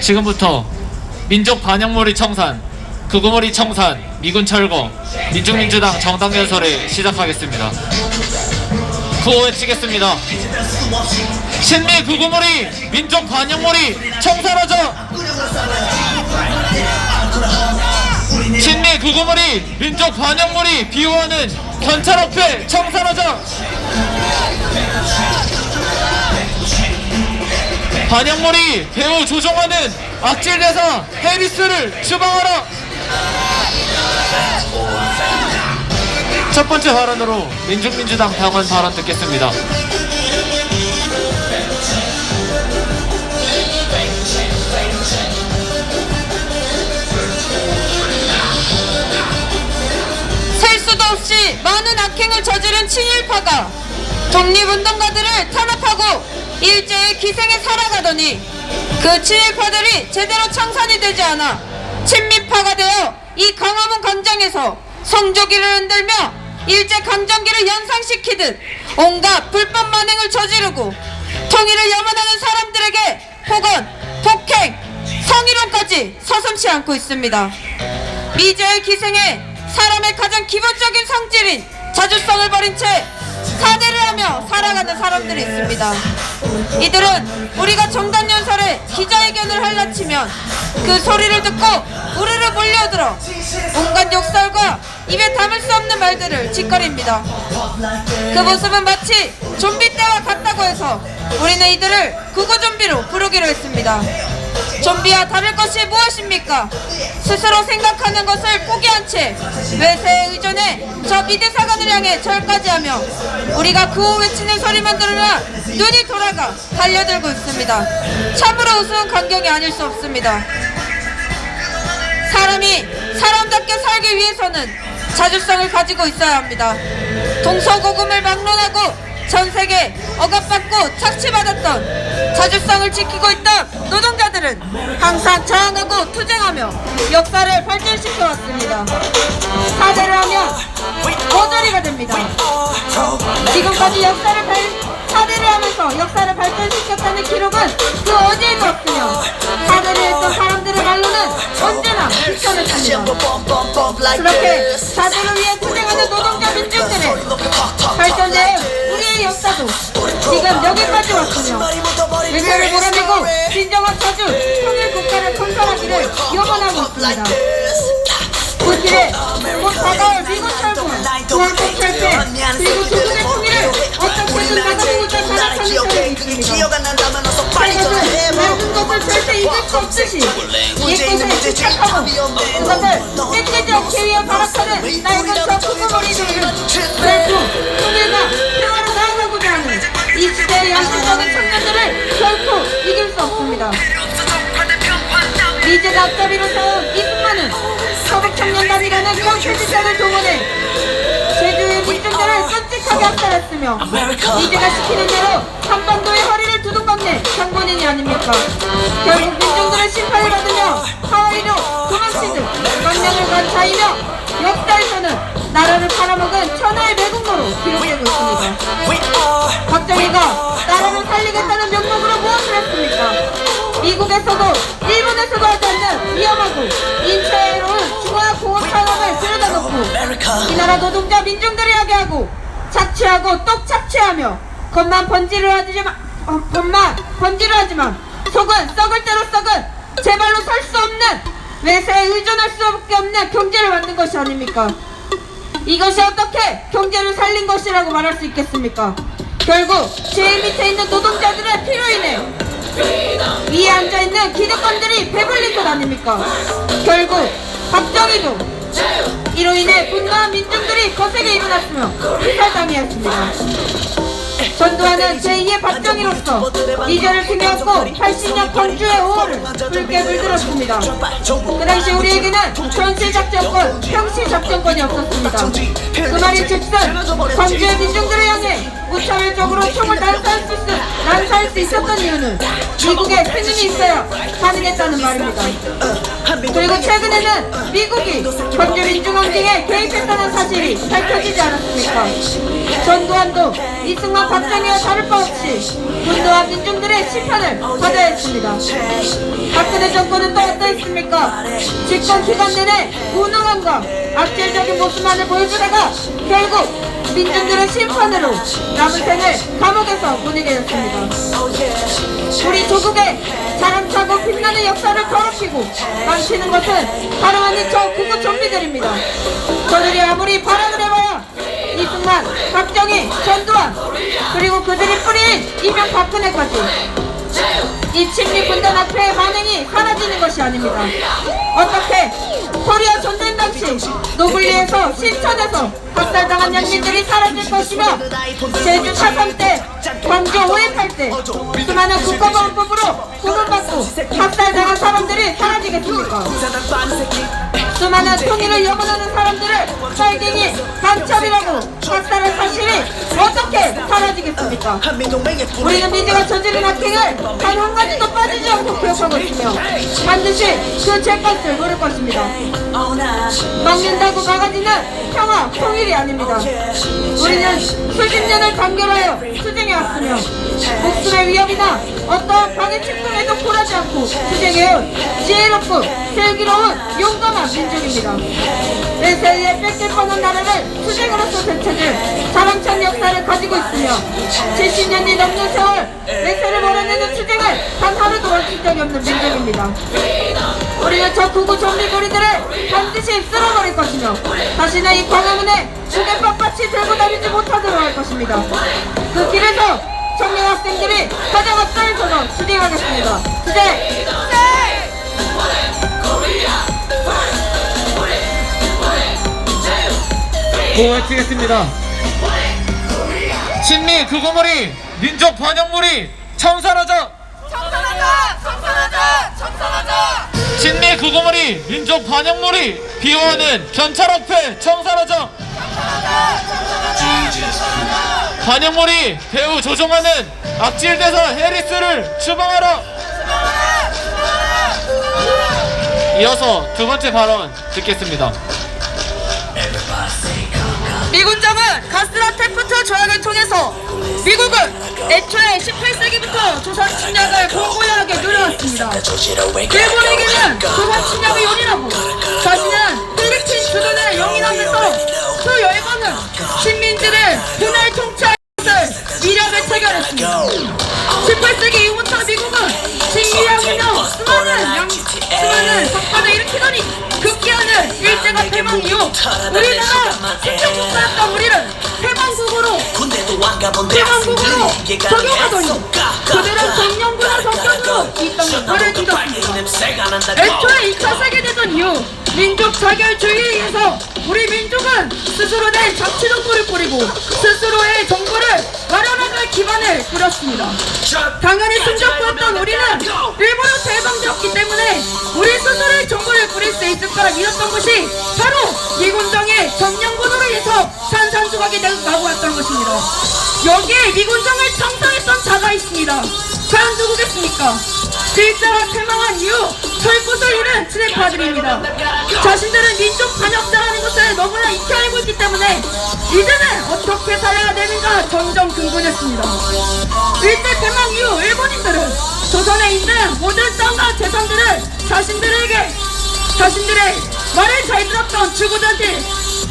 지금부터 민족 반영몰이 청산, 극우몰이 청산, 미군 철거, 민중민주당 정당 연설을 시작하겠습니다. 구호 외치겠습니다. 친미 극우몰이 민족 반영몰이 청산하자! 친미 극우몰이 민족 반영몰이 비호하는 견찰업회 청산하자! 반영몰이 배우 조종하는 악질 대사 해리스를 추방하라! 첫 번째 발언으로 민중민주당 당원 발언 듣겠습니다. 셀 수도 없이 많은 악행을 저지른 친일파가 독립운동가들을 탄압하고 일제의 기생에 살아가더니 그 친일파들이 제대로 청산이 되지 않아 친미파가 되어 이 강화문 광장에서 성조기를 흔들며 일제 강점기를 연상시키듯 온갖 불법 만행을 저지르고 통일을 염원하는 사람들에게 폭언, 폭행, 성희롱까지 서슴지 않고 있습니다. 미제의 기생에 사람의 가장 기본적인 성질인 자주성을 버린 채 사대를 하며 살아가는 사람들이 있습니다. 이들은 우리가 정단연설에 기자회견을 할라치면 그 소리를 듣고 우르르 몰려들어 온갖 욕설과 입에 담을 수 없는 말들을 짓거립니다. 그 모습은 마치 좀비 때와 같다고 해서 우리는 이들을 국어 좀비로 부르기로 했습니다. 좀비와 다를 것이 무엇입니까? 스스로 생각하는 것을 포기한 채 외세에 의존해 저 미대사관을 향해 절까지 하며 우리가 구호 외치는 소리만 들으나 눈이 돌아가 달려들고 있습니다. 참으로 우스운 광경이 아닐 수 없습니다. 사람이 사람답게 살기 위해서는 자주성을 가지고 있어야 합니다. 동서고금을 막론하고 전 세계 억압받고 착취받았던 자주성을 지키고 있던 노동자들은 항상 저항하고 투쟁하며 역사를 발전시켜 왔습니다. 사대를 하면 모조리가 됩니다. 지금까지 역사를 발, 사대를 하면서 역사를 발전시켰다는 기록은 그 어디에도 없으며 사대를 했던 사람들의 말로는 언제나 fiction을 탑니다. 그렇게 사대를 위해 투쟁하는 노동자 민중들의 발전된 우리의 역사도 지금 여기까지 왔으며 외세를 몰아내고 진정한 자주 통일 국가를 건설하기를 염원하고 있습니다. 불길에 곧 다가올 미국 철군, 중앙국 철폐, 그리고 조 절대 잊을 수 없듯이 옛것을 집착하고 그것을 뺏기지 않기 위해 발악하는 낡은 저 부모머리들은 결국 통일과 평화로 나아가고자 하는 이 시대의 양심적인 청년들을 결코 이길 수 없습니다. 미제가 앞잡이로 세운 이 분만은 서북청년단이라는 경찰지사를 동원해 제주의 민중들을 끔찍하게 압살했으며 미제가 시키는 대로 한반도의 허리를 두둑박는 장본인이 아닙니까? 결국 민중들의 심판을 받으며 하와이로 도망치듯 망명을 간 자이며 역사에서는 나라를 팔아먹은 천하의 매국노로 기록되고 있습니다. 박정희가 나라를 살리겠다는 명목으로 무엇을 했습니까? 미국에서도 일본에서도 하지 않는 위험하고 인체해로운 중화공업 산업을 들여다 놓고 이 나라 노동자 민중들이 하게 하고 착취하고 또 착취하며 겉만 번지를 하지만 어, 겉만 번지를 하지만 속은 썩을 대로 썩은 제발로 설수 없는 외세에 의존할 수밖에 없는 경제를 만든 것이 아닙니까? 이것이 어떻게 경제를 살린 것이라고 말할 수 있겠습니까? 결국 제일 밑에 있는 노동자들의 피로 인해 위에 앉아있는 기득권들이 배불린 것 아닙니까? 결국 박정희도 이로 인해 분노한 민중들이 거세게 일어났으며 피살당했습니다. 전두환은 제2의 박정희로서 이전을 등에었고 80년 광주의 5호를 붉게 물들었습니다. 그 당시 우리에게는 전시작전권, 평시작전권이 없었습니다. 그 말인 즉슨 광주의 민중들을 향해 무차별적으로 총을 난사할 수, 있었던 이유는 미국의 승인이 있어야 가능했다는 말입니다. 그리고 최근에는 미국이 전주 민주항쟁에 개입했다는 사실이 밝혀지지 않았습니까? 전두환도 이승만 박정희와 다를 바 없이 군도와 민중들의 심판을 받아야 했습니다. 박근혜 정권은 또 어떠했습니까? 집권 기간 내내 무능함과 악질적인 모습만을 보여주다가 결국 민중들의 심판으로 남은 생을 감옥에서 보내게 됐습니다. 우리 조국의 자랑차고 빛나는 역사를 더럽히고 망치는 것은 바로 아닌 저 구구 좀비들입니다. 저들이 아무리 발악을 해봐야 이승만, 박정희, 전두환 그리고 그들이 뿌린 이명 박근혜까지 이 침략군단 앞에 반응이 사라지는 것이 아닙니다. 어떻게 코리아 전쟁 당시 노블리에서 신천에서 학살당한 양민들이 사라질 것이며 제주 4.3 때, 광주 5.18 때 수많은 국가보안법으로 구금받고 학살당한 사람들이 사라지겠습니까? 수많은 통일을 염원하는 사람들을 빨갱이 강철이라고 학살한 사실이 어떻게 사라지겠습니까? 우리는 민주가 저지른 악행을 단 한 가지도 빠지지 않고 기억하고 있으며 반드시 그 죄값을 물을 것입니다. 막는다고 막아지는 평화, 통일 이 아닙니다. 우리는 수십 년을 간결하여 투쟁 해왔으며 목숨의 위협이나 어떠한 방해 침공에도 굴하지 않고 투쟁해온 지혜롭고 슬기로운 용감한 민족입니다. 외세에 뺏길 뻔한 나라를 투쟁으로서 되찾을 자랑찬 역사를 가지고 있으며 70년이 넘는 세월 외세를 몰아내는 투쟁을 단 하루도 멈춘 적이 없는 민족입니다. 우리는 저 구구 좀비고리들을 반드시 쓸어버릴 것이며 다시는 이 광화문에 빳빳이 들고 다니지 못하도록 할 것입니다. 그 길에서 청년 학생들이 가장 앞서서 투쟁하겠습니다. 투쟁! 고해치겠습니다. 친미 그고머리 민족 반영물이. 청산하자! 청산하자! 친미 그고머리 민족 반영물이 비호하는 견찰 앞에 청산하자. 반영물이 배우 조종하는 악질대사 해리스를 추방하라. 이어서 두 번째 발언 듣겠습니다. 미군정은 가스라 테프 트 조약을 통해서 미국은 애초에 18세기부터 조선 침략을 공고하게 누려왔습니다. 일본에게는 조선 침략을 용인하고 자신은 필리핀 주둔을 용인하면서 수 열번은 식민지를 분할 통치할 것을 미력을 체결했습니다. 18세기 이후부터 미국은 식민하며 수많은 양, 수많은 석파를 일으키더니 급기야는 일제가 패망 이후 우리나라 식민국가였던 우리를 패망국으로 대왕국으로 적용하더니 그들은 정령군의 성격으로 이 땅에 발을 뒤졌습니다. 애초에 2차 세계대전 이후 민족 자결주의에 의해서 우리 민족은 스스로 낸 자치 정부를 꾸리고 스스로의 정부를 마련하는 기반을 꾸렸습니다. 당연히 승적부였던 우리는 일본의 대방되었기 때문에 우리 스스로의 정부를 꾸릴 수 있을 거라 믿었던 것이 바로 미군정의 점령군으로 인해서 산산조각이 되고 왔던 것입니다. 여기에 미군정을 창설했던 자가 있습니다. 과연 누구겠습니까? 일제가 패망한 이후 철구을 잃은 친일파들입니다. 자신들은 민족 반역자라는 것을 너무나 익히 알고 있기 때문에 이제는 어떻게 살아야 되는가 점점 궁금했습니다. 일제 패망 이후 일본인들은 조선에 있는 모든 땅과 재산들을 자신들에게 자신들의 말을 잘 들었던 주구들한테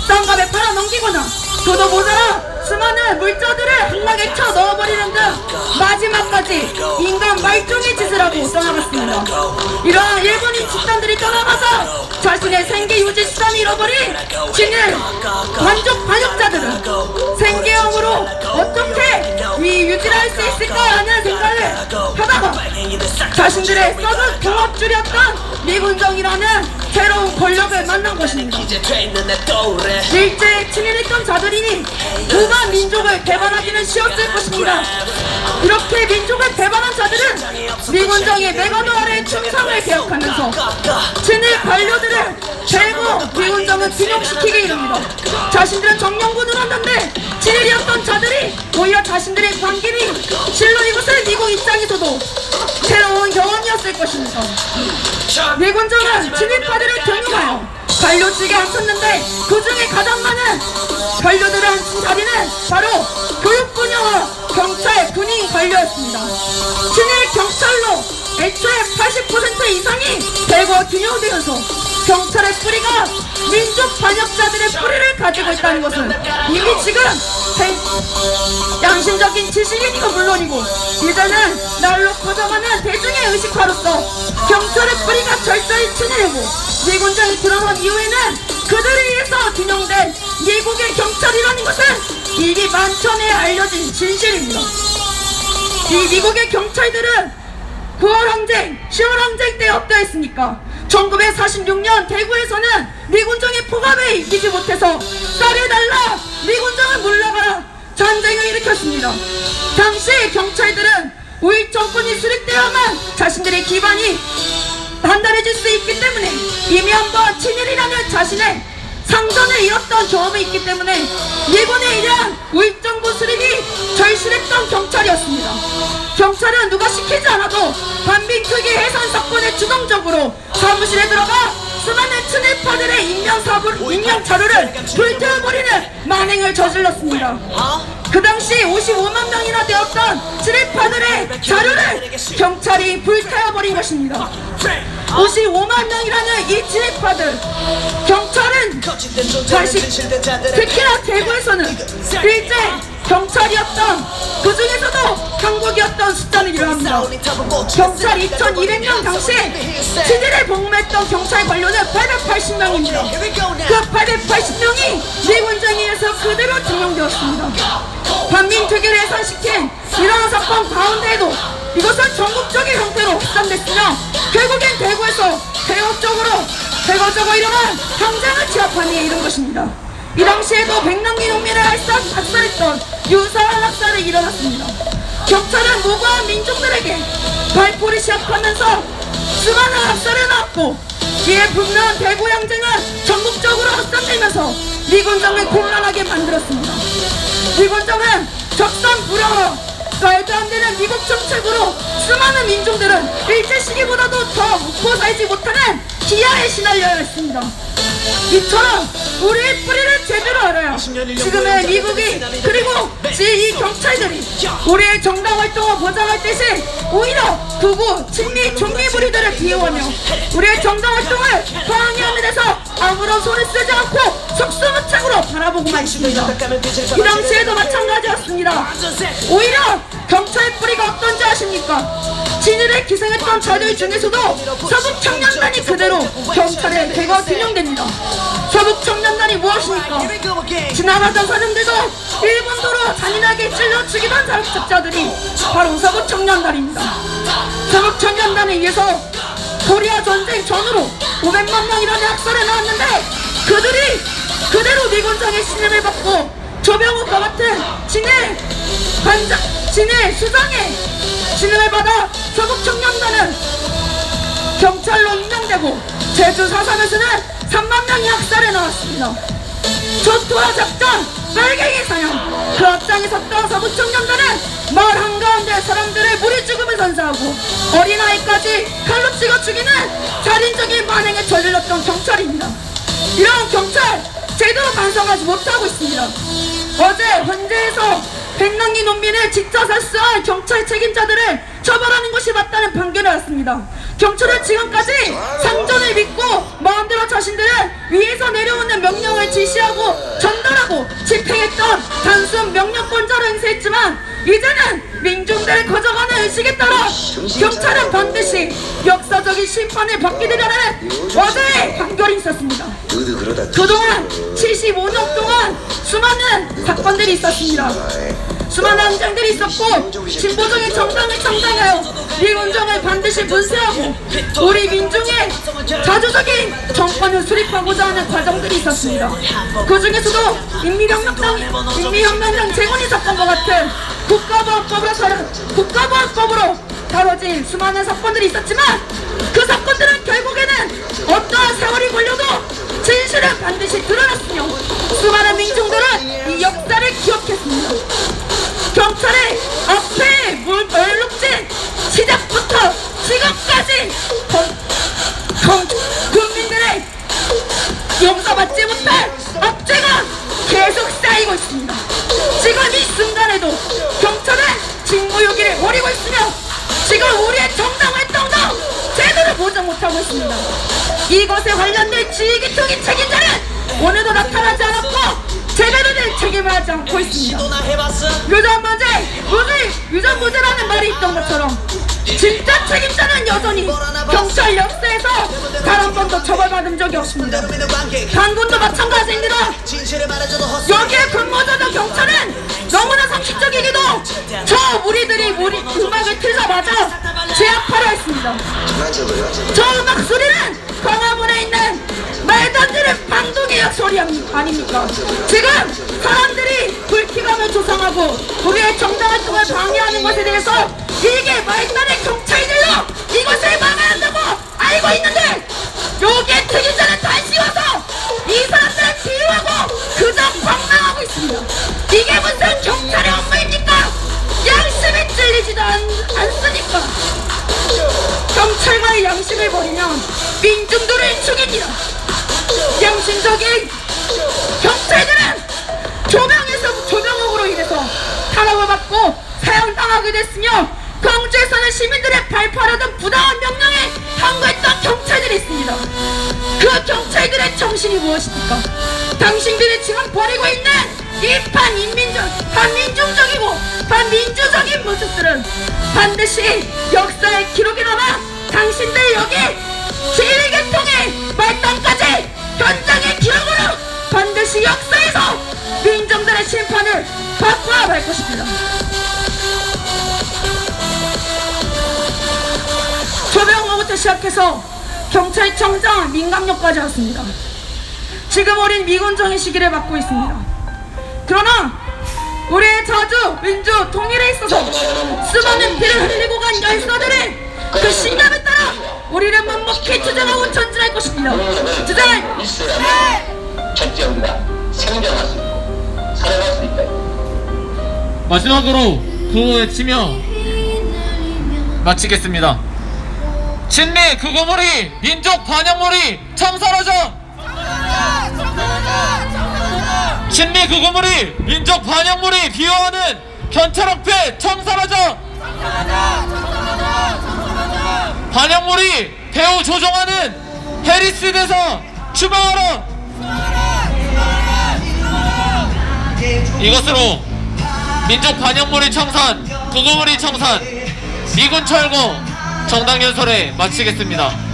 땅값에 팔아 넘기거나 저도 모자라 수많은 물자들을 한락에 쳐 넣어버리는 등 마지막 까지 인간 말종의 짓을 하고 떠나갔습니다. 이러한 일본인 집단들이 떠나가서 자신의 생계 유지 수단을 잃어버린 진일 관족 반역자들은 생계형으로 어떻게 위 유지를 할 수 있을까라는 생각을 하다가 자신들의 썩은 경합줄이었던 미군정이라는 새로운 권력을 만난 것입니다. 일제에 침입했던 자들이니 무한 민족을 배반하기는 쉬웠을 것입니다. 이렇게 민족 을 배반한 자들은 미군정의 메가노아의 충성을 기억하면서 친일 발 관료들을 대거 미군정은 진용시키게 이릅니다. 자신들은 정령군을 한다는데 진일이었던 자들이 오히려 자신들의 반길이 실로 이것은 미국 입장에서도 새로운 경험이었을 것입니다. 미군정은 진입파들을 등용하여 관료직에 앉혔는데 그 중에 가장 많은 관료들을 앉힌 자리는 바로 교육분야와 경찰 군인 관료였습니다. 진일 경찰로 애초에 80% 이상이 대거 균형되어서 경찰의 뿌리가 민족 반역자들의 뿌리를 가지고 있다는 것은 이미 지금 대- 양심적인 지식인이고 물론이고 이제는 날로 커져가는 대중의 의식화로서 경찰의 뿌리가 철저히 친해고 미군장이 들어선 이후에는 그들에 의해서 균형된 미국의 경찰이라는 것은 이미 만천에 알려진 진실입니다. 이 미국의 경찰들은 9월 항쟁, 10월 항쟁 때 어떠했습니까? 1946년 대구에서는 미군정의 포갑에 이기지 못해서 쌀을 달라 미군정을 물러가라 전쟁을 일으켰습니다. 당시 경찰들은 우익 정권이 수립되어야만 자신들의 기반이 단단해질 수 있기 때문에 이미 한번 친일이라는 자신의 상전을 잃었던 경험이 있기 때문에 미군에 의한 우익정부 수립이 절실했던 경찰이었습니다. 경찰은 누가 시키지 않아도 반민특위 해산 사건에 주동적으로 사무실에 들어가 수많은 친일파들의 인명 사부, 인명 자료를 불태워버리는 만행을 저질렀습니다. 그 당시 55만 명이나 되었던 친일파들의 자료를 경찰이 불태워버린 것입니다. 55만 명이라는 이 진입파들 경찰은 다시 특히나 대구에서는 일제 경찰이었던 그 중에서도 한국이었던 숫자는 이러합니다. 경찰 2200명 당시에 친일에 복무했던 경찰 관료는 880명입니다. 그 880명이 미군정위에서 그대로 증명되었습니다. 반민특위를 해산시킨 이러한 사건 가운데에도 이것은 전국적인 형태로 확산됐으며 결국엔 대구에서 대국적으로 대거적으로 일어난 항쟁을 취합한 이에 이른 것입니다. 이 당시에도 백남기 농민을 알싸 학살했던 유사한 학살이 일어났습니다. 경찰은 무고한 민족들에게 발포를 시작하면서 수많은 학살을 낳았고 이에 분명한 대구 항쟁은 전국적으로 확산되면서 미군정을 곤란하게 만들었습니다. 미군정은 적산불허 말도 안 되는 미국 정책으로 수많은 민족들은 일제 시기보다도 더 묵고 살지 못하는 기아에 시달려야 했습니다. 이처럼 우리의 뿌리를 제대로 알아야 지금의 미국이 그리고 이 경찰들이 우리의 정당 활동을 보장할 대신 오히려 극우, 친미, 종미 부리들을 비호하며 우리의 정당 활동을 방해하는 데서 아무런 손을 쓰지 않고 속수무책으로 바라보고만 있습니다. 이 당시에도 마찬가지였습니다. 오히려 경찰의 뿌리가 어떤지 아십니까? 진일에 기생했던 자들 중에서도 서북 청년단이 그대로 경찰에 대거 균형됩니다. 서북 청년단이 무엇입니까? 지나가던 사람들도 일본도로 잔인하게 찔러 죽이던 자국적자들이 바로 서북 청년단입니다. 서북 청년단에 의해서 코리아 전쟁 전후로 500만 명이라는 학살을 낳았는데 그들이 그대로 미군장의 신임을 받고 조병욱과 같은 진해 관장 진해 수장의 신임을 받아 서북 청년단은 경찰로 임명되고 제주 사상에서는 3만 명이 학살에 나왔습니다. 전투와 작전, 빨갱이 사냥 그 앞장에 섰던 서북 청년단은 마을 한가운데 사람들을 무리 죽음을 선사하고 어린아이까지 칼로 찍어 죽이는 살인적인 만행을 저질렀던 경찰입니다. 이런 경찰 제대로 반성하지 못하고 있습니다. 어제 현재에서 백남기 농민을 직접 살수한 경찰 책임자들을 처벌하는 것이 맞다는 판결을 났습니다. 경찰은 지금까지 상전을 믿고 마음대로 자신들은 위에서 내려오는 명령을 지시하고 전달하고 집행했던 단순 명령권자로 행세했지만 이제는 민중들의 커져가는 의식에 따라 경찰은 반드시 역사적인 심판을 받게 되려는 어제의 판결이 있었습니다. 그동안 75년 동안 수많은 사건들이 있었습니다. 수많은 현장들이 있었고 진보적인 정당을 창당하여 이 운정을 반드시 분쇄하고 우리 민중의 자주적인 정권을 수립하고자 하는 과정들이 있었습니다. 그 중에서도 인민혁명당, 인민혁명당 재건이 사건과 같은 국가보안법으로 국가보안법으로 다뤄진 수많은 사건들이 있었지만 그 사건들은 결국에는 어떠한 세월이 걸려도 진실은 반드시 드러났으며 수많은 민중들은 이 역사를 기억했습니다. 경찰의 앞에 물멸록진 시작부터 지금까지 경, 경, 국민들의 용서받지 못할 악재가 계속 쌓이고 있습니다. 지금 이 순간에도 경찰은 직무유기를 버리고 있으며 지금 우리의 정당 활동도 제대로 보장 못하고 있습니다. 이것에 관련된 지휘기통인 책임자는 오늘도 나타나 하지 않고 있습니다. 유전무죄, 무죄, 유전무죄라는 말이 있던 것처럼 진짜 책임자는 여전히 경찰 역사에서 단 한 번도 처벌받은 적이 없습니다. 단군도 마찬가지입니다. 여기에 근무자던 경찰은 너무나 상식적이기도 저 무리들이 무리 음악을 틀자마자 제압하려 했습니다. 저 음악 소리는 광화문에 있는 말도 안 되는 방송의 소리 아닙니까? 지금 사람들이 불쾌감을 조성하고 우리의 정당 활동을 방해하는 것에 대해서 이게 되는 경찰들로 이것을 막아야 한다고 알고 있는데 여기에 특임자는 다시 와서 이 사람들을 비유하고 그저 방랑하고 있습니다. 이게 무슨 경찰의 업무입니까? 양심이 찔리지도 않, 않습니까? 경찰과의 양심을 버리면 민중들을 죽입니다. 양심적인 경찰들은 조명에서 조명으로 인해서 탄압을 받고 사형당하게 됐으며 광주에서는 시민들의 발표하려던 부당한 명령에 항거했던 경찰들이 있습니다. 그 경찰들의 정신이 무엇입니까? 당신들이 지금 벌이고 있는 이 반인민적, 반민중적이고 반민주적인 모습들은 반드시 역사의 기록에 남아 당신들 여기 제1계통의 말단 현장의 기록으로 반드시 역사에서 민정들의 심판을 받고야 말 것입니다. 조병호부터 시작해서 경찰청장 민감역까지 왔습니다. 지금 우린 미군정의 시기를 받고 있습니다. 그러나 우리의 자주 민주 통일에 있어서 수많은 피를 흘리고 간 열사들의 그 따라 우리는 묵묵히 투쟁하고 전진할 것입니다. 투쟁! 있어야 절대 우리가 생존할 수 있고 살아갈 수 있다. 마지막으로 구호 외치며 마치겠습니다. 친미 그거머리 민족 반영머리 청사라전 친미 그거머리 민족 반영머리 비호하는 견찰학회 청사라전 반영머리 배우 조종하는 해리스 대사 추방하라 이것으로 민족 반영머리 청산, 구구머리 청산, 미군 철거 정당 연설회 마치겠습니다.